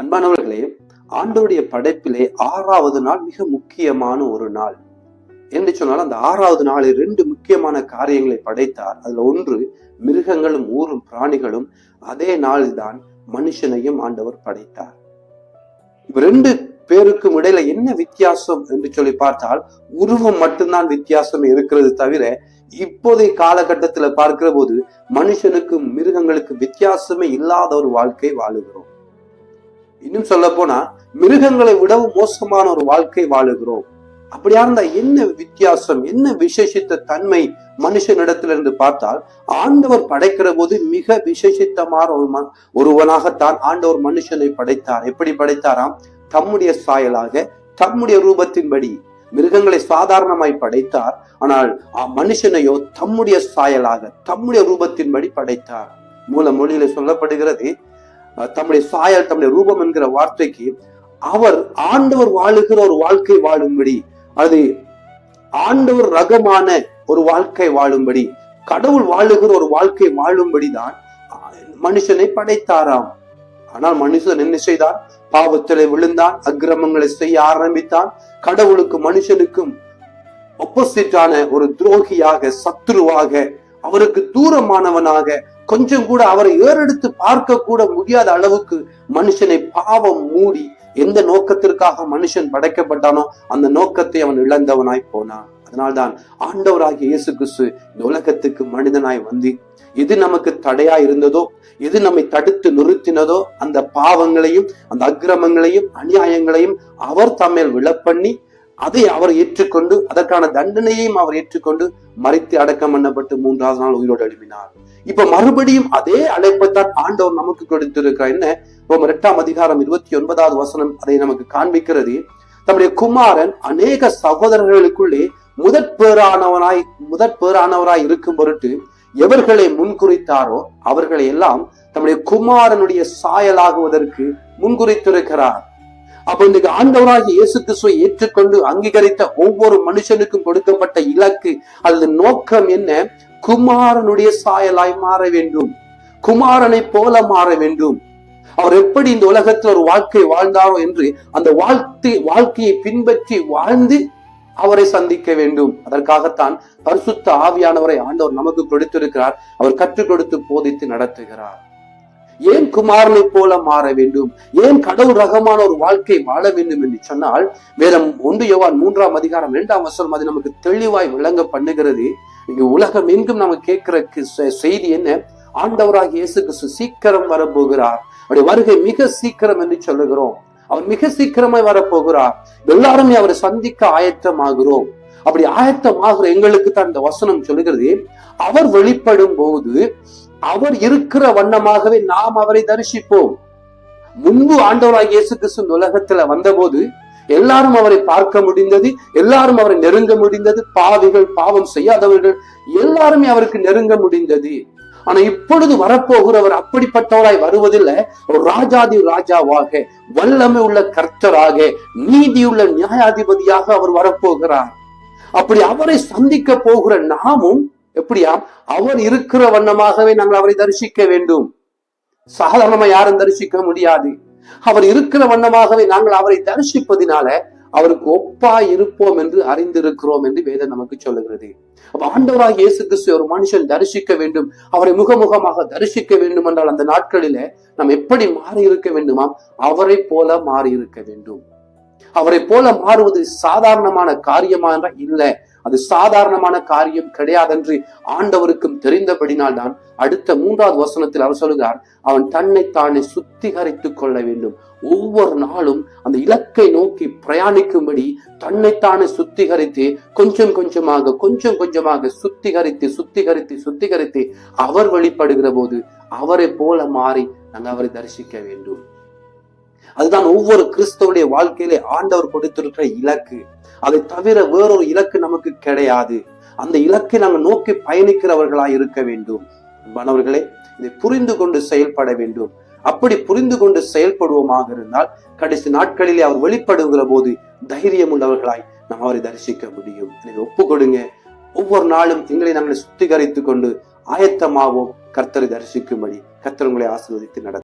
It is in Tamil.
அன்பானவர்களே ஆண்டவருடைய படைப்பிலே ஆறாவது நாள் மிக முக்கியமான ஒரு நாள். என்று சொன்னால் அந்த ஆறாவது நாளில் ரெண்டு முக்கியமான காரியங்களை படைத்தார். அதுல ஒன்று மிருகங்களும் ஊரும் பிராணிகளும் அதே நாளில்தான் மனுஷனையும் ஆண்டவர் படைத்தார். இப்ப ரெண்டு பேருக்கும் இடையில என்ன வித்தியாசம் என்று சொல்லி பார்த்தால் உருவம் மட்டும்தான் வித்தியாசம் இருக்கிறது தவிர இப்போதைய காலகட்டத்துல பார்க்கிற போது மனுஷனுக்கும் மிருகங்களுக்கும் வித்தியாசமே இல்லாத ஒரு வாழ்க்கை வாழுகிறோம். இன்னும் சொல்ல போனா மிருகங்களை விடவும் மோசமான ஒரு வாழ்க்கை வாழுகிறோம். அப்படியா இருந்தா என்ன வித்தியாசம் என்ன விசேஷித்த தன்மை மனுஷனிடத்திலிருந்து பார்த்தால் ஆண்டவர் படைக்கிற போது மிக விசேஷித்தமான ஒரு மண் ஒருவனாகத்தான் ஆண்டவர் மனுஷனை படைத்தார். எப்படி படைத்தாராம்? தம்முடைய சாயலாக தம்முடைய ரூபத்தின்படி. மிருகங்களை சாதாரணமாய் படைத்தார் ஆனால் அ- மனுஷனையோ தம்முடைய சாயலாக தம்முடைய ரூபத்தின்படி படைத்தார். மூல மொழியில சொல்லப்படுகிறது தம்முடைய சாயல் தம்முடைய ரூபம் என்கிற வார்த்தைக்கு அவர் ஆண்டவர் வாழுகிற ஒரு வாழ்க்கை வாழும்படி அது ஆண்டவர் ரகமான ஒரு வாழ்க்கை வாழும்படி கடவுள் வாழுகிற ஒரு வாழ்க்கை வாழும்படிதான் மனுஷனை படைத்தாராம். ஆனால் மனுஷன் என்ன செய்தார் பாவத்திலே விழுந்தான் அக்கிரமங்களை செய்ய ஆரம்பித்தான். கடவுளுக்கு மனுஷனுக்கும் ஒப்போசிட்டான ஒரு துரோகியாக சத்துருவாக அவருக்கு தூரமானவனாக கொஞ்சம் கூட அவரை ஏறெடுத்து பார்க்க கூட முடியாத அளவுக்கு மனுஷனை பாவம் மூடி எந்த நோக்கத்திற்காக மனுஷன் படைக்கப்பட்டானோ அந்த நோக்கத்தை அவன் இழந்தவனாய் போனான். அதனால்தான் ஆண்டவராகிய இயேசு கிறிஸ்து இந்த உலகத்துக்கு மனிதனாய் வந்து எது நமக்கு தடையா இருந்ததோ எது நம்மை தடுத்து நிறுத்தினதோ அந்த பாவங்களையும் அந்த அக்கிரமங்களையும் அநியாயங்களையும் அவர் தம்மேல் விழப்பண்ணி அதை அவர் ஏற்றுக்கொண்டு அதற்கான தண்டனையையும் அவர் ஏற்றுக்கொண்டு மறைத்து அடக்கம் பண்ணப்பட்டு மூன்றாவது நாள் உயிரோடு எழுப்பினார் இப்ப மறுபடியும் அதே அழைப்பைத்தான் ஆண்டவர் நமக்கு கொடுத்திருக்கிறார். என்ன? ரோமர் எட்டாம் அதிகாரம் இருபத்தி ஒன்பதாவது வசனம் அதை நமக்கு காண்பிக்கிறது. தம்முடைய குமாரன் அநேக சகோதரர்களுக்குள்ளே முதற் பேரானவனாய் முதற் பேரானவராய் இருக்கும் பொருட்டு எவர்களை முன்குறித்தாரோ அவர்களை எல்லாம் தம்முடைய குமாரனுடைய சாயலாகுவதற்கு முன்குறித்திருக்கிறார். அப்ப இந்த ஆண்டவராகிய இயேசு கிறிஸ்துவை ஏற்றுக்கொண்டு அங்கீகரித்த ஒவ்வொரு மனுஷனுக்கும் கொடுக்கப்பட்ட இலக்கு அல்லது நோக்கம் என்ன? குமாரனுடைய சாயலாய் மாற வேண்டும். குமாரனை போல மாற வேண்டும். அவர் எப்படி இந்த உலகத்தில் ஒரு வாழ்க்கை வாழ்ந்தாரோ என்று அந்த வாழ்க்கை வாழ்க்கையை பின்பற்றி வாழ்ந்து அவரை சந்திக்க வேண்டும். அதற்காகத்தான் பரிசுத்த ஆவியானவரை ஆண்டவர் நமக்கு கொடுத்திருக்கிறார். அவர் கற்றுக் கொடுத்து போதித்து நடத்துகிறார். ஏன் குமாரனை போல மாற வேண்டும்? ஏன் கடவுள் ரகமான ஒரு வாழ்க்கை வாழ வேண்டும் என்று சொன்னால் வேதம் ஒன்று யோவான் மூன்றாம் அதிகாரம் இரண்டாம் வசனம் அது நமக்கு தெளிவாய் விளங்க பண்ணுகிறது. இங்கு உலகம் எங்கும் நம்ம கேட்கிற செ- செய்தி என்ன? ஆண்டவராக இயேசு கிறிஸ்து சீக்கிரம் வரப்போகிறார். அவருடைய வருகை மிக சீக்கிரம் என்று சொல்லுகிறோம். அவர் மிக சீக்கிரமாய் வரப்போகிறார். எல்லாருமே அவரை சந்திக்க ஆயத்தமாகிறோம். அப்படி ஆயத்தமாகிற எங்களுக்கு தான் இந்த வசனம் சொல்லுகிறது. அவர் வெளிப்படும் போது அவர் இருக்கிற வண்ணமாகவே நாம் அவரை தரிசிப்போம். முன்பு ஆண்டவராக இயேசு கிறிஸ்து உலகத்துல வந்தபோது எல்லாரும் அவரை பார்க்க முடிந்தது எல்லாரும் அவரை நெருங்க முடிந்தது பாவிகள் பாவம் செய்யாதவர்கள் எல்லாருமே அவருக்கு நெருங்க முடிந்தது. ஆனா இப்பொழுது வரப்போகிறவர் அப்படிப்பட்டவராய் வருவதில்லை ஒரு ராஜாதி ராஜாவாக வல்லமை உள்ள கர்த்தராக நீதியுள்ள நியாயாதிபதியாக அவர் வரப்போகிறார். அப்படி அவரை சந்திக்க போகிற நாமும் எப்படியா? அவர் இருக்கிற வண்ணமாகவே நாங்கள் அவரை தரிசிக்க வேண்டும். சாதாரணமா யாரும் தரிசிக்க முடியாது. அவர் இருக்கிற வண்ணமாகவே நாங்கள் அவரை தரிசிப்பதினால அவருக்கு ஒப்பா இருப்போம் என்று அறிந்திருக்கிறோம் என்று வேதம் நமக்கு சொல்லுகிறது. அப்ப ஆண்டவராக இயேசு கிறிஸ்து ஒரு மனுஷன் தரிசிக்க வேண்டும். அவரை முகமுகமாக தரிசிக்க வேண்டும் என்றால் அந்த நாட்களில நாம் எப்படி மாறி இருக்க வேண்டுமா? அவரை போல மாறி இருக்க வேண்டும். அவரை போல மாறுவது சாதாரணமான காரியமா என்றால் இல்ல. அது சாதாரணமான காரியம் கிடையாதென்று ஆண்டவருக்கும் தெரிந்தபடினால் தான் அடுத்த மூன்றாவது வசனத்தில் அவர் சொல்கிறார் அவன் தன்னை தானே சுத்திகரித்துக் கொள்ள வேண்டும். ஒவ்வொரு நாளும் அந்த இலக்கை நோக்கி பிரயாணிக்கும்படி தன்னைத்தானே சுத்திகரித்து கொஞ்சம் கொஞ்சமாக கொஞ்சம் கொஞ்சமாக சுத்திகரித்து சுத்திகரித்து சுத்திகரித்து அவர் வெளிப்படுகிற போது அவரை போல மாறி நாங்கள் அவரை தரிசிக்க வேண்டும். அதுதான் ஒவ்வொரு கிறிஸ்தவனுடைய வாழ்க்கையிலே ஆண்டவர் கொடுத்திருக்கிற இலக்கு. அதை தவிர வேறொரு இலக்கு நமக்கு கிடையாது. அந்த இலக்கை நாங்கள் நோக்கி பயணிக்கிறவர்களாய் இருக்க வேண்டும். மாணவர்களே இதை புரிந்து கொண்டு செயல்பட வேண்டும். அப்படி புரிந்து கொண்டு செயல்படுவோமாக இருந்தால் கடைசி நாட்களிலே அவர் வெளிப்படுகிற போது தைரியம் உள்ளவர்களாய் நாம் அவரை தரிசிக்க முடியும். எனவே ஒப்புக்கொடுங்க. ஒவ்வொரு நாளும் எங்களை நாங்கள் சுத்திகரித்துக் கொண்டு ஆயத்தமாவோம். கர்த்தரை தரிசிக்கும்படி. கர்த்தர் உங்களை ஆசீர்வதித்து நட